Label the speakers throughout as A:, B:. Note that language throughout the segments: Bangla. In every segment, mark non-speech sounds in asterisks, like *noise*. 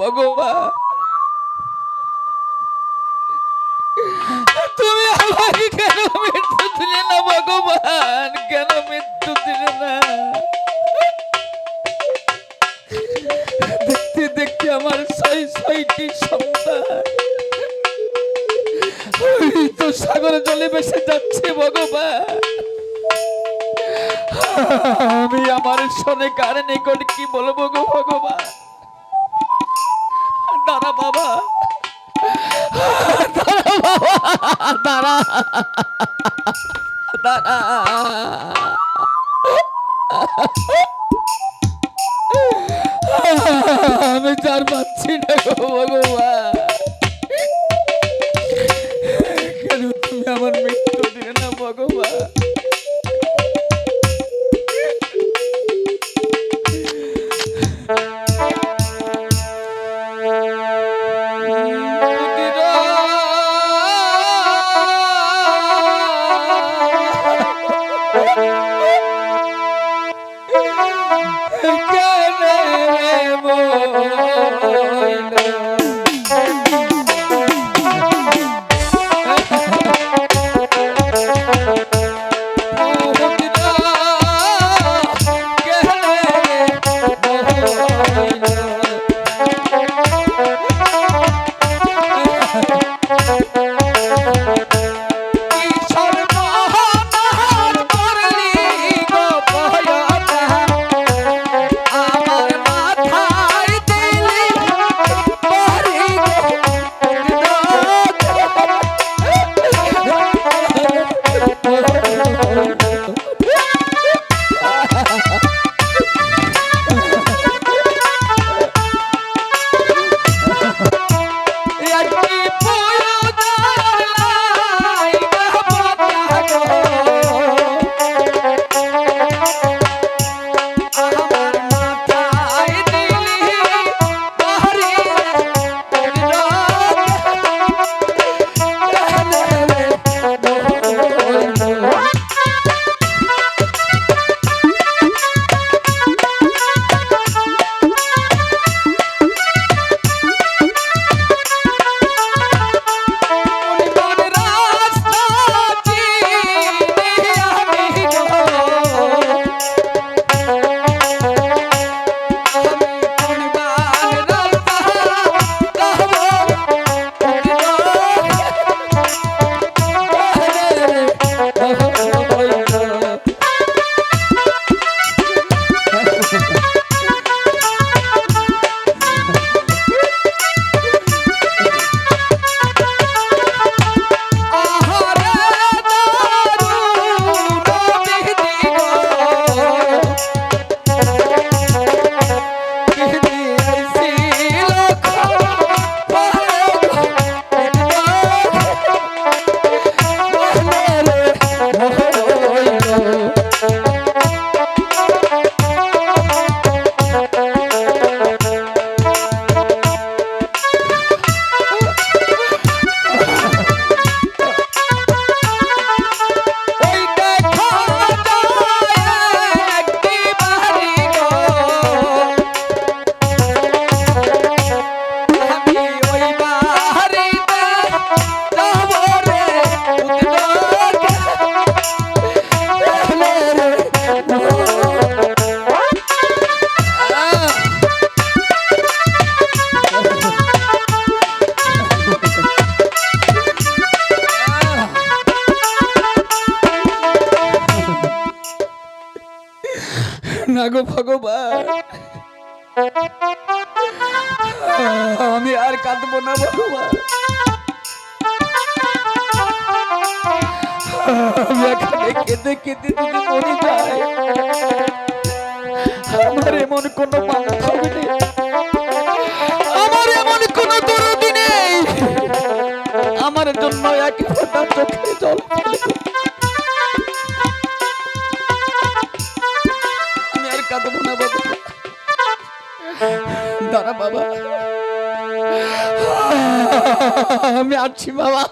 A: ভগবান। তুমি আমাকে কেন মৃত্যু দিলে না ভগবান? কেন মৃত্যু দিলে না? দেখতে দেখতে আমার ছয় ছয়টি সন্তান। তো সাগরে জলে বেসে যাচ্ছে ভগবান। আমি আমার সনে কার কি বলব গো ভগবান? দাঁড়া বাবা। দাঁড়া। বাবা দাঁড়া। দাঁড়া। আমি আর কাঁদবো না ভগবান এখানে কেঁদে কেঁদে যদি মরে যাই, আমার এমন কোনো বান্ধব নেই। আমার এমন কোনো দরদি নেই। আমার জন্য এক চোখে জল। দাঁড়া বাবা আমি আসছি বাবা!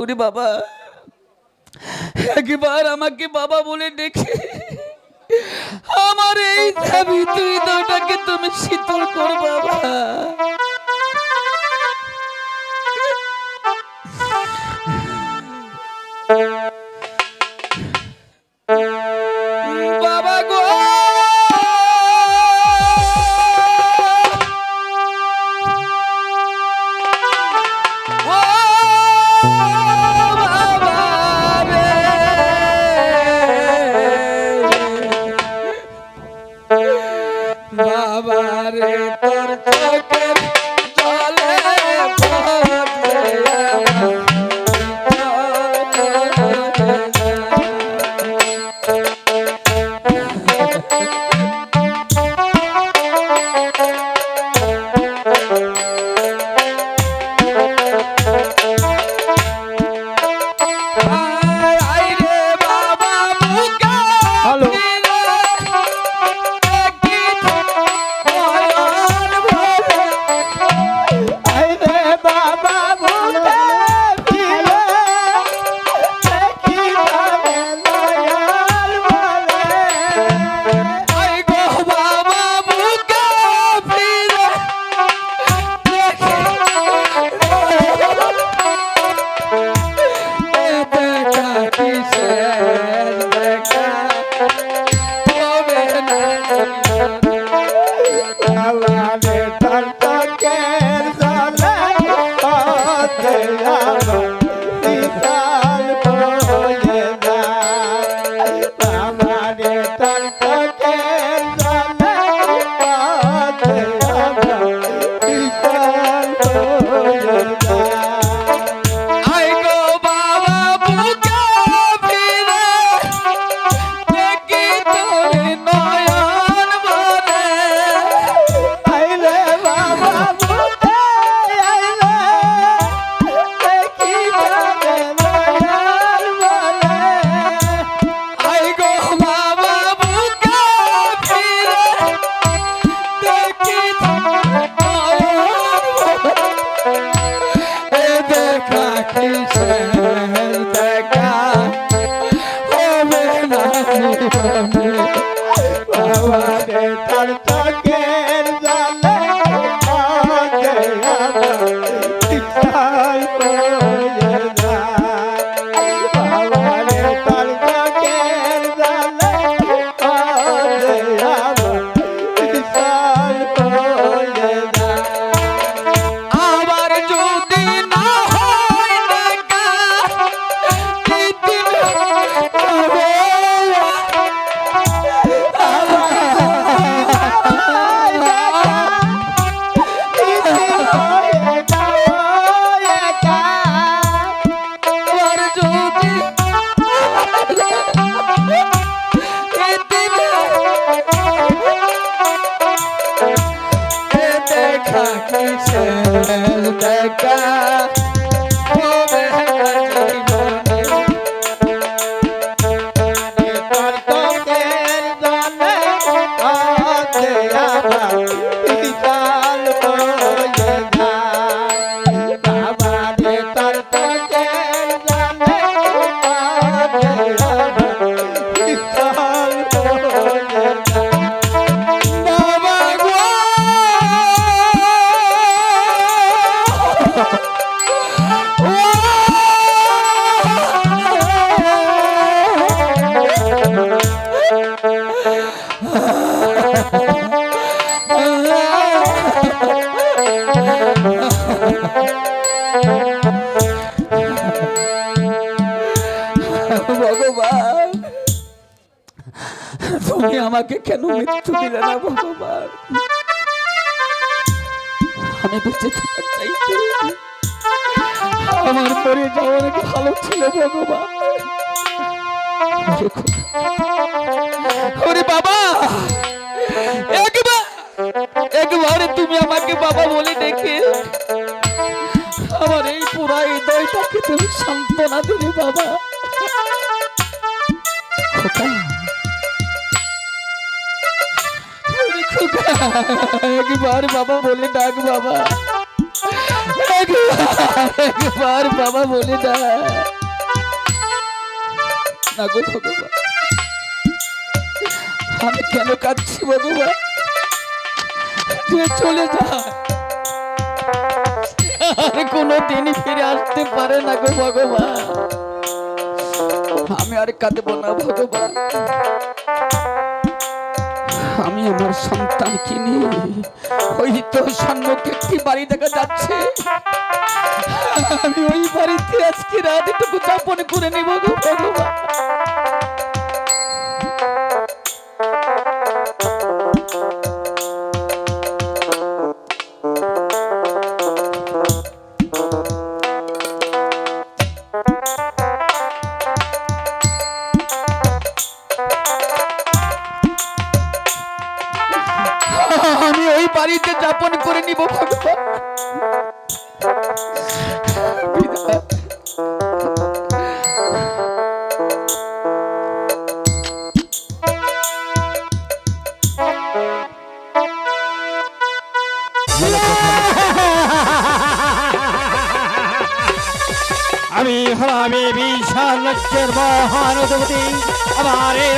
A: ওরে বাবা, একবার আমাকে বাবা বলে ডেকে আমার এই দাবি তুই দইটাকে তুমি শীতল কর, বাবা Thank you. আমাকে কেন মৃত্যু দিলে না, ভগবান? আমি বেঁচে থাকার আমার পরে যাওয়া অনেক ভালো ছিল, ভগবান। ওরে বাবা! একবার একবারে তুমি আমাকে বাবা বলে ডেকে আমার এই পুরা হৃদয়টাকে তুমি সান্ত্বনা দিলে বাবা। খোকা একবার বাবা বলে ডাক বাবা। একবার বাবা বলে ডাক। ভগবান। আমি কেন কাঁদছি ভগবান? যে চলে যায় আর কোনো দিনই ফিরে আসতে পারে না গো ভগবান। আমি আর কাঁদবো না ভগবান। আমি আমার সন্তানকে কিনি ওই তো সম্মুখে একটি বাড়ি দেখা যাচ্ছে। আমি ওই বাড়িতে আজকে রাত একটু যাপন করে নেব গো ভগবান।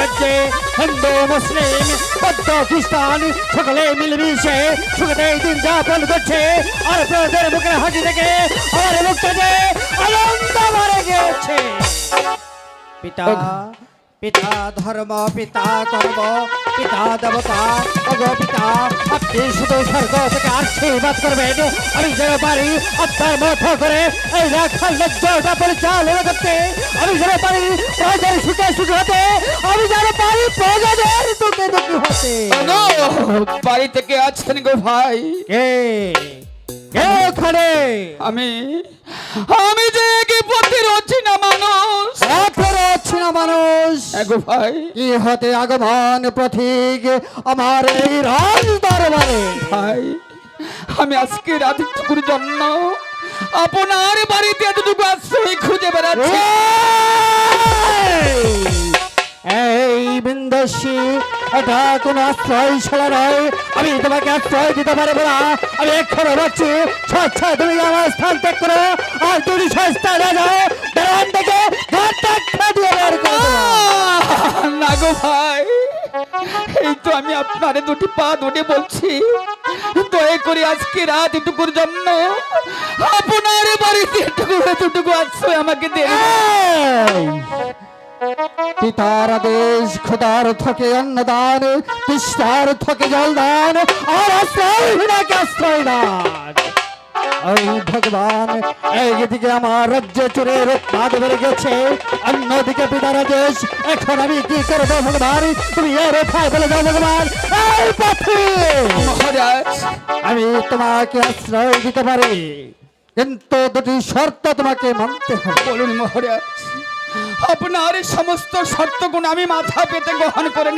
B: আমার হিন্দু মুসলিম বৌদ্ধ খ্রিস্টান সকলে মিলেমিশে সুখে দিন যাপন করছে। আর আপনাদের মুখের হাসি থেকে আমার মুখটা যে আনন্দ ভরে গেছে পিতা পিতা ধর্ম পিতা কর্ম পিতা দেবতা পিতা আপনি শুধু স্বর্গ থেকে আশীর্বাদ করবেন আমি যেন পারি আপনার মতো করে এই রাখাল রাজ্যটা পরিচালনা করতে। আমি যেন পারি প্রজাদের সুখে সুখে হতে। আমি যেন পারি প্রজাদের দুঃখে দুঃখী হতে।
A: বাড়ি থেকে আছেন গো ভাই।
B: কে? কে ওখানে?
A: আমি আমি যে কি পথের অচিনা মানুষ।
B: অপর মানুষ
A: কি
B: হতে আগমন প্রতীক আমার এই রাজ দরবারে
A: ভাই আমি আজকে রাধিটুকুর জন্য আপনার বাড়িতে এতটুকু আশ্রয় খুঁজে বেড়াচ্ছি।
B: এই! বিন্দসী এটা কোন আশ্রয়শালা নয় আমি তোমাকে আশ্রয় দিতে পারব না আমি এক্ষণে বলছি স্বেচ্ছা তুমি আমার স্থান ত্যাগ করো আর তুমি সস্তা না যাও দাঁড়ান থেকে দেবো।
A: না গো ভাই এই তো আমি আপনারে দুটি পা ধরে বলছি দয়া করে আজকে রাত এটুকুর জন্য আপনার বাড়িতে এটুকু এতটুকু আশ্রয় আমাকে
B: এই! পিতার আদেশ খোদার থকে অন্নদান তিস্তার থকে জলদান আর আশ্রয় আশ্রয় দান ওই ভগবান এইদিকে আমার রাজ্য চুরের উৎপাদ বেড়ে গেছে অন্যদিকে পিতার আদেশ এখন আমি কি করব ভগবান? তুমি এর উপায় বলে যাও ভগবান। এই পথে! আমি তোমাকে আশ্রয় দিতে পারি। কিন্তু দুটি শর্ত তোমাকে মানতে হবে।
A: বলুন মহারাজ। আপনার এই সমস্ত শর্তগুণ আমি মাথা পেতে গ্রহণ করে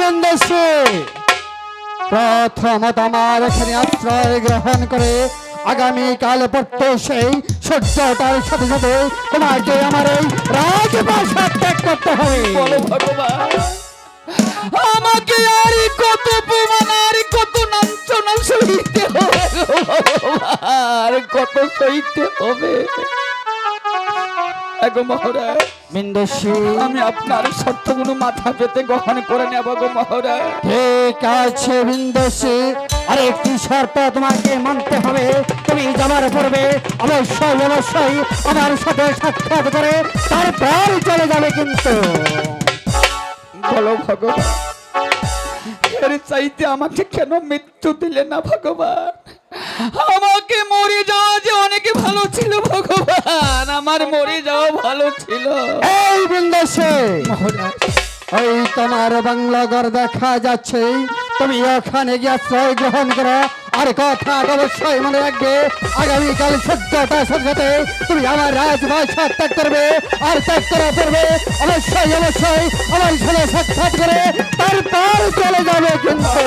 B: বন্ধুশ্রী প্রথমত আমার এখানে আশ্রয় গ্রহণ করে আগামী কাল পর্ত সেই সূর্যটার সাথে সাথে তোমাকে আমার এই রাজপ্রাসাদ ত্যাগ করতে হবে।
A: আমাকে আর কত প্রমাণ আর কত লাঞ্ছনা সইতে হবে আর কত সইতে হবে। এগো মহারাজ।
B: বিন্দুশ্রী
A: আমি আপনার শর্তগুলো মাথা পেতে গ্রহণ করে নেব গো মহারাজ।
B: ঠিক আছে আরেকটি শর্ত তোমাকে মানতে হবে। তুমি যাবার পূর্বে অবশ্যই অবশ্যই আমার সাথে সাক্ষাৎ করে তারপর চলে যাবে কিন্তু।
A: বলো ভগবান এর চাইতে আমাকে কেন মৃত্যু দিলে না ভগবান? আমাকে মরে যাওয়া যে অনেক ভালো ছিল ভগবান আমার মরে যাওয়া ভালো ছিল।
B: এই বিন্দেশে ওই তোমার বাংলা ঘর দেখা যাচ্ছে। তুমি ওখানে গিয়ে আশ্রয় গ্রহণ করো। আর কথা অবশ্যই মনে রাখবে আগামীকাল সূর্যটা সাথে তুমি আমার রাজভাষা ত্যাগ করবে আর ত্যাগ করা করবে। অবশ্যই অবশ্যই আমার ছেলে সাক্ষাৎ করে তারপর চলে যাবে কিন্তু।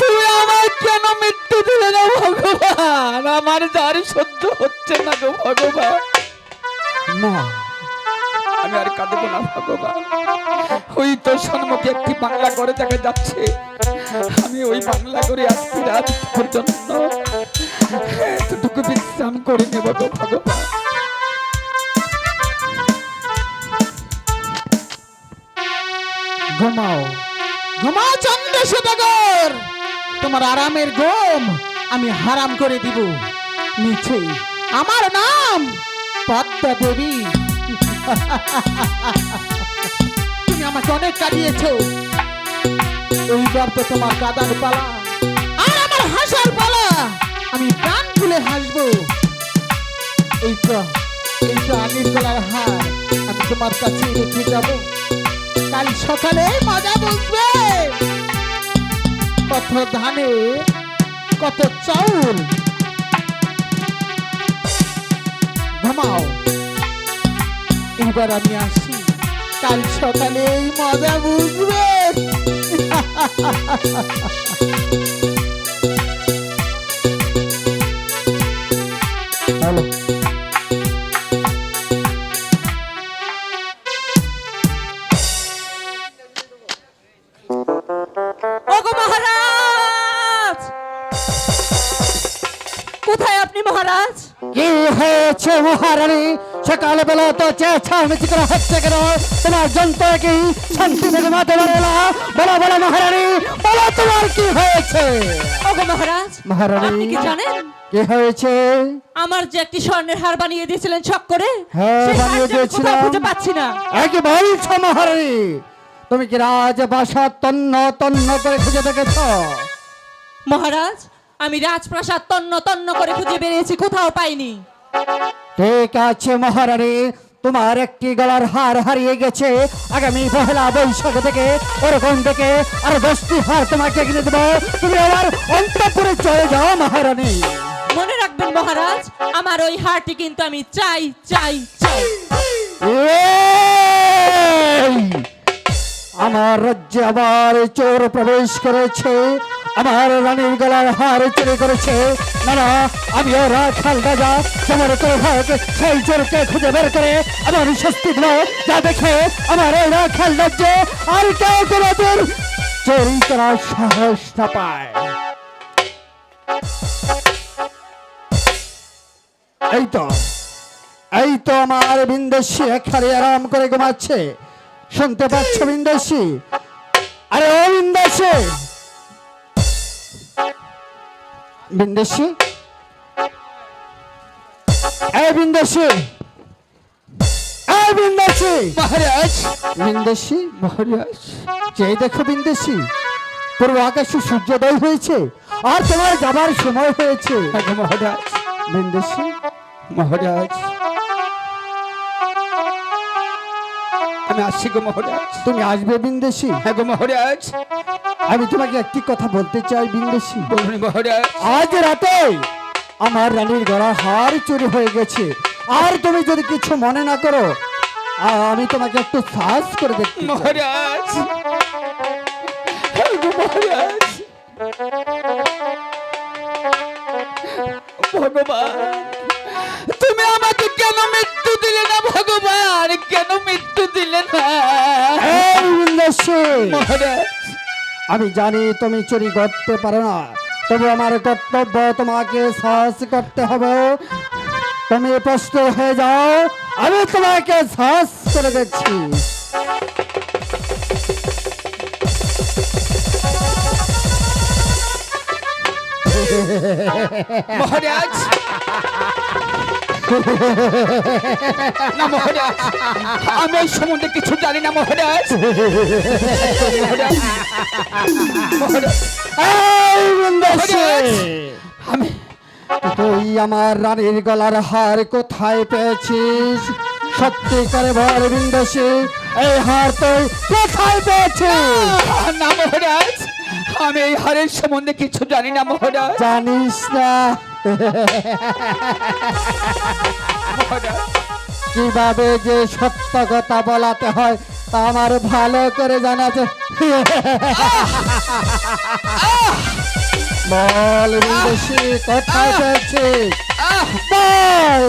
A: তুমি আমার কেন মৃত্যু দিলে না ভগবান? আমার যার সহ্য হচ্ছে না গো ভগবান।
B: না
A: আমি আর কাঁদবো না ভগবান। ওই তো সম্মুখে একটি বাংলা করে দেখা যাচ্ছে। আমি ওই বাংলা করে আজকে রাত পর্যন্ত। এতটুকু বিশ্রাম করে নেব গো ভগবান।
C: ঘুমাও। ঘুমাও চন্দ্র সুদাগর তোমার আরামের ঘুম আমি হারাম করে দিব। মিছে আমার নাম পদ্মা দেবী *laughs* তুমি আমাকে অনেক কাঁদিয়েছো। এইবার তো তোমার কাদার পালা। আর আমার হাসার পালা। আমি প্রাণ খুলে হাসবো। এই তো এই তো আগের গলার হার। আমি তোমার কাছে রেখে যাব। কাল সকালে মজা বুঝবে। কত ধানে কত চাউল? ঘুমাও। এবার আমি আসি। কাল সকালে এই মজা বুঝবে। *laughs*
B: মহারানী সকালবেলা তো চেঁচামেচি করা হচ্ছে কেন তোমার যন্ত্র কি শান্তি থেকে মাতে পারে না বলো বলো মহারানী বলো তোমার কি হয়েছে
D: ওগো মহারাজ
B: মহারানী।
D: আপনি কি জানেন
B: কি হয়েছে
D: আমার যে একটি স্বর্ণের হার বানিয়ে দিয়েছিলেন ছক করে
B: হ্যাঁ, বানিয়ে দিয়েছিলাম।
D: খুঁজে পাচ্ছি না।
B: মহারানী? তুমি কি রাজবাসা তন্ন তন্ন করে খুঁজে দেখেছ?
D: মহারাজ আমি রাজপ্রাসাদ তন্ন তন্ন করে খুঁজে বেরিয়েছি কোথাও পাইনি।
B: ঠিক আছে মহারানী তোমার একটি গলার হার হারিয়ে গেছে। আগামী পহেলা বৈশাখ থেকে ওরকম থেকে আর দশটি হার তোমাকে কিনে দেবো। তুমি আমার অন্তপুরে চলে যাও মহারানী।
D: মনে রাখবেন মহারাজ আমার ওই হারটি কিন্তু আমি চাই চাই চাই।
B: আমার রাজ্যে আবার চোর প্রবেশ করেছে। আমার রানীর গলার হার চুরি করেছে। না না আমি ও রাখাল রাজা তোমার করে ভাগ সেই চোরকে খুঁজে বের করে। আমার শাস্তি দিল, যা দেখে আমার রাখাল রাজ্যে আর কেউ কোনোদিন চুরি করার সাহস না পায়। এই তো এই তো আমার বিন্দেশি এখানে আরাম করে ঘুমাচ্ছে। শুনতে পাচ্ছ বিন্দেশি? আরে ও বিন্দেশি! বিন্দেশি? এই বিন্দেশি! এই বিন্দেশি!
A: মহারাজ!
B: বিন্দেশি
A: মহারাজ!
B: যে দেখো বিন্দেশি পূর্ব আকাশে সূর্যোদয় হয়েছে আর তোমার যাবার সময় হয়েছে।
A: হ্যাঁ মহারাজ।
B: বিন্দেশি
A: মহারাজ! আমি আসছি গো মহারাজ।
B: তুমি আসবে বিন্দেশি?
A: হ্যাঁ গো মহারাজ।
B: আমি তোমাকে একটি কথা বলতে চাই বিন্দেশি।
A: বলুন মহারাজ।
B: আজ রাতে আমার রানীর গলা হার চুরি হয়ে গেছে। আর তুমি যদি কিছু মনে না করো আমি তোমাকে একটু সাহস করে চাই।
A: মহারাজ। হ্যাঁ গো মহারাজ। ভগবান তুমি আমাকে কেন মৃত্যু দিলে না ভগবান? কেন মৃত্যু
B: আমি জানি তুমি চুরি করতে পারো না। তবে আমার কর্তব্য তোমাকে সাহস করতে হবে। তুমি প্রশ্ন হয়ে যাও। আমি তোমাকে সাহস করে দিচ্ছি
A: মহারাজ। না মহারাজ আমি এই সম্বন্ধে কিছু জানি না মহারাজ! আমি
B: তুই আমার রানীর গলার হার কোথায় পেয়েছিস? সত্যি করে বল বিন্দেশি এই হার তুই কোথায় পেয়েছিস?
A: না মহারাজ আমি এই হারের সম্বন্ধে কিছু জানি না মহারাজ।
B: জানিস না কীভাবে যে সত্য কথা বলাতে হয় তা আমার ভালো করে জানা আছে। বল বিদেশি কথা
A: আহ!
B: বল!